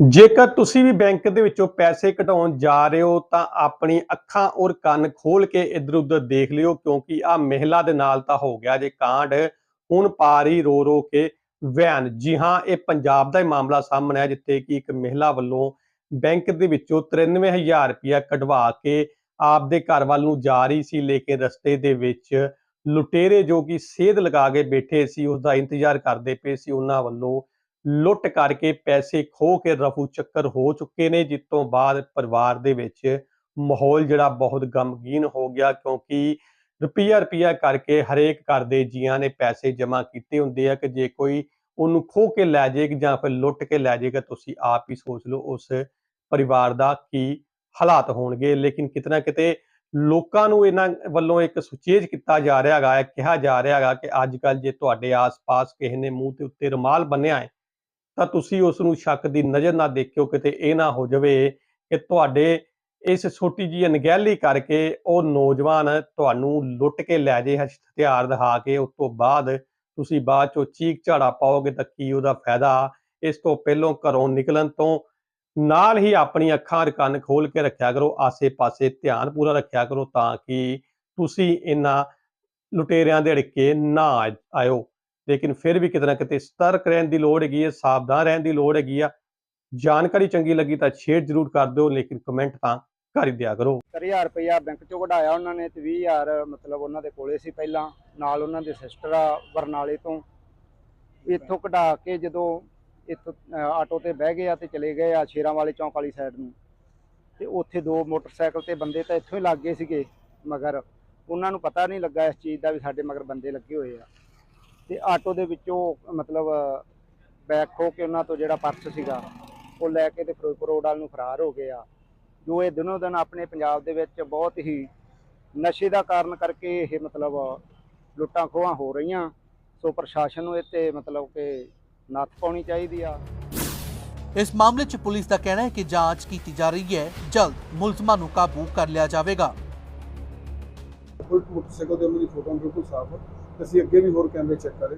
ਜੇਕਰ ਤੁਸੀਂ ਵੀ ਬੈਂਕ ਦੇ ਵਿੱਚੋਂ ਪੈਸੇ ਕਢਾਉਣ ਜਾ ਰਹੇ ਹੋ, ਤਾਂ ਆਪਣੀ ਅੱਖਾਂ ਔਰ ਕੰਨ ਖੋਲ ਕੇ ਇੱਧਰ ਉੱਧਰ ਦੇਖ ਲਿਓ, ਕਿਉਂਕਿ ਆ ਮਹਿਲਾ ਦੇ ਨਾਲ ਤਾਂ ਹੋ ਗਿਆ ਜੇ ਕਾਂਡ। ਹੁਣ ਪਾਰੀ ਰੋ ਰੋ ਕੇ ਵੈਨ। ਜੀ ਹਾਂ, ਇਹ ਪੰਜਾਬ ਦਾ ਹੀ ਮਾਮਲਾ ਸਾਹਮਣੇ ਆਇਆ, ਜਿੱਥੇ ਕਿ ਇੱਕ ਮਹਿਲਾ ਵੱਲੋਂ ਬੈਂਕ ਦੇ ਵਿੱਚੋਂ 93000 ਰੁਪਇਆ ਕਢਵਾ ਕੇ ਆਪਦੇ ਘਰ ਵੱਲ ਨੂੰ ਜਾ ਰਹੀ ਸੀ, ਲੇਕਿਨ ਰਸਤੇ ਦੇ ਵਿੱਚ ਲੁਟੇਰੇ ਜੋ ਕਿ ਸੇਧ ਲਗਾ ਕੇ ਬੈਠੇ ਸੀ ਉਸ ਦਾ ਇੰਤਜ਼ਾਰ ਕਰਦੇ ਪਏ ਸੀ। ਉਹਨਾਂ ਵੱਲੋਂ ਲੁੱਟ ਕਰਕੇ ਪੈਸੇ ਖੋ ਕੇ ਰਫੂ ਚੱਕਰ ਹੋ ਚੁੱਕੇ ਨੇ, ਜਿਸ ਤੋਂ ਬਾਅਦ ਪਰਿਵਾਰ ਦੇ ਵਿੱਚ ਮਾਹੌਲ ਜਿਹੜਾ ਬਹੁਤ ਗਮਗੀਨ ਹੋ ਗਿਆ, ਕਿਉਂਕਿ ਰੁਪਈਆ ਰੁਪਈਆ ਕਰਕੇ ਹਰੇਕ ਘਰ ਦੇ ਜੀਆਂ ਨੇ ਪੈਸੇ ਜਮ੍ਹਾਂ ਕੀਤੇ ਹੁੰਦੇ ਆ ਕਿ ਜੇ ਕੋਈ ਉਹਨੂੰ ਖੋ ਕੇ ਲੈ ਜਾਏਗਾ ਜਾਂ ਫਿਰ ਲੁੱਟ ਕੇ ਲੈ ਜਾਏਗਾ ਤੁਸੀਂ ਆਪ ਹੀ ਸੋਚ ਲਓ ਉਸ ਪਰਿਵਾਰ ਦਾ ਕੀ ਹਾਲਾਤ ਹੋਣਗੇ। ਲੇਕਿਨ ਕਿਤੇ ਨਾ ਕਿਤੇ ਲੋਕਾਂ ਨੂੰ ਇਹਨਾਂ ਵੱਲੋਂ ਇੱਕ ਸੁਚੇਜ ਕੀਤਾ ਜਾ ਰਿਹਾ ਹੈਗਾ ਹੈ ਕਿਹਾ ਜਾ ਰਿਹਾ ਹੈਗਾ ਕਿ ਅੱਜ ਕੱਲ ਜੇ ਤੁਹਾਡੇ ਆਸ-ਪਾਸ ਕਿਸੇ ਨੇ ਮੂੰਹ ਦੇ ਉੱਤੇ ਰੁਮਾਲ ਬੰਨਿਆ ਹੈ ਤਾਂ ਤੁਸੀਂ ਉਸ ਨੂੰ ਸ਼ੱਕ ਦੀ ਨਜ਼ਰ ਨਾ ਦੇਖਿਓ, ਕਿਤੇ ਇਹ ਨਾ ਹੋ ਜਾਵੇ ਕਿ ਤੁਹਾਡੇ ਇਸ ਛੋਟੀ ਜਿਹੀ ਅਣਗਹਿਲੀ ਕਰਕੇ ਉਹ ਨੌਜਵਾਨ ਤੁਹਾਨੂੰ ਲੁੱਟ ਕੇ ਲੈ ਜੇ, ਹਥਿਆਰ ਦਿਖਾ ਕੇ, ਉਸ ਤੋਂ ਬਾਅਦ ਤੁਸੀਂ ਬਾਅਦ ਚੋਂ ਚੀਕ ਝਾੜਾ ਪਾਓਗੇ ਤਾਂ ਕੀ ਉਹਦਾ ਫਾਇਦਾ? ਇਸ ਤੋਂ ਪਹਿਲਾਂ ਘਰੋਂ ਨਿਕਲਣ ਤੋਂ ਨਾਲ ਹੀ ਆਪਣੀ ਅੱਖਾਂ ਔਰ ਕੰਨ ਖੋਲ ਕੇ ਰੱਖਿਆ ਕਰੋ, ਆਸੇ-ਪਾਸੇ ਧਿਆਨ ਪੂਰਾ ਰੱਖਿਆ ਕਰੋ ਤਾਂ ਕਿ ਤੁਸੀਂ ਇਹਨਾਂ ਲੁਟੇਰਿਆਂ ਦੇ ਅੜਕੇ ਨਾ ਆਇਓ। ਲੇਕਿਨ ਫਿਰ ਵੀ ਕਿਤੇ ਨਾ ਕਿਤੇ ਸਤਰਕ ਰਹਿਣ ਦੀ ਲੋੜ ਹੈਗੀ ਹੈ, ਸਾਵਧਾਨ ਰਹਿਣ ਦੀ ਲੋੜ ਹੈਗੀ ਆ। ਜਾਣਕਾਰੀ ਚੰਗੀ ਲੱਗੀ ਤਾਂ ਸ਼ੇਅਰ ਜ਼ਰੂਰ ਕਰ ਦਿਓ, ਲੇਕਿਨ ਕਮੈਂਟ ਤਾਂ ਕਰ ਹੀ ਦਿਆ ਕਰੋ। 70000 ਰੁਪਇਆ ਬੈਂਕ ਚੋਂ ਕਢਾਇਆ ਉਹਨਾਂ ਨੇ ਤੇ 20000 ਮਤਲਬ ਉਹਨਾਂ ਦੇ ਕੋਲੇ ਸੀ ਪਹਿਲਾਂ, ਨਾਲ ਉਹਨਾਂ ਦੇ ਸਿਸਟਰ ਆ ਬਰਨਾਲੇ ਤੋਂ। ਇੱਥੋਂ ਕਢਾ ਕੇ ਜਦੋਂ ਇੱਥੋਂ ਆਟੋ ਤੇ ਬਹਿ ਗਏ ਆ ਤੇ ਚਲੇ ਗਏ ਆ ਸ਼ੇਰਾਂ ਵਾਲੇ ਚੌਂਕ ਵਾਲੀ ਸਾਈਡ ਨੂੰ। ਤੇ ਉੱਥੇ ਦੋ ਮੋਟਰਸਾਈਕਲ ਤੇ ਬੰਦੇ ਤਾਂ ਇੱਥੋਂ ਹੀ ਲੱਗ ਗਏ ਸੀਗੇ, ਮਗਰ। ਉਹਨਾਂ ਨੂੰ ਪਤਾ ਨਹੀਂ ਲੱਗਾ ਇਸ ਚੀਜ਼ ਦਾ ਵੀ ਸਾਡੇ ਮਗਰ ਬੰਦੇ ਲੱਗੇ ਹੋਏ ਆ। ਤੇ ਆਟੋ ਦੇ ਵਿੱਚੋਂ ਮਤਲਬ ਬੈਗ ਖੋ ਕੇ ਉਹਨਾਂ ਤੋਂ ਜਿਹੜਾ ਪਰਸ ਸੀਗਾ ਉਹ ਲੈ ਕੇ ਤੇ ਫਿਰੋਜ਼ਪੁਰ ਰੋਡ ਵੱਲ ਨੂੰ ਫਰਾਰ ਹੋ ਗਏ ਆ। ਜੋ ਇਹ ਦਿਨੋਂ ਦਿਨ ਆਪਣੇ ਪੰਜਾਬ ਦੇ ਵਿੱਚ ਬਹੁਤ ਹੀ ਨਸ਼ੇ ਦਾ ਕਾਰਨ ਕਰਕੇ ਇਹ ਮਤਲਬ ਲੁੱਟਾਂ ਖੋਹਾਂ ਹੋ ਰਹੀਆਂ। ਸੋ ਪ੍ਰਸ਼ਾਸਨ ਨੂੰ ਇਹ ਤੇ ਮਤਲਬ ਕਿ ਨੱਥ ਪਾਉਣੀ ਚਾਹੀਦੀ ਆ। ਇਸ ਮਾਮਲੇ 'ਚ ਪੁਲਿਸ ਦਾ ਕਹਿਣਾ ਹੈ ਕਿ ਜਾਂਚ ਕੀਤੀ ਜਾ ਰਹੀ ਹੈ। ਜਲਦ ਮੁਲਜ਼ਮਾਂ ਨੂੰ ਕਾਬੂ ਕਰ ਲਿਆ ਜਾਵੇਗਾ। ਮੋਟਰਸਾਈਕਲ ਦੇ ਉਹਨਾਂ ਦੀ ਫੋਟੋ ਬਿਲਕੁਲ ਸਾਫ਼ ਹੈ ਅਸੀਂ ਅੱਗੇ ਵੀ ਹੋਰ ਕੈਮਰੇ ਚੈੱਕ ਕਰ।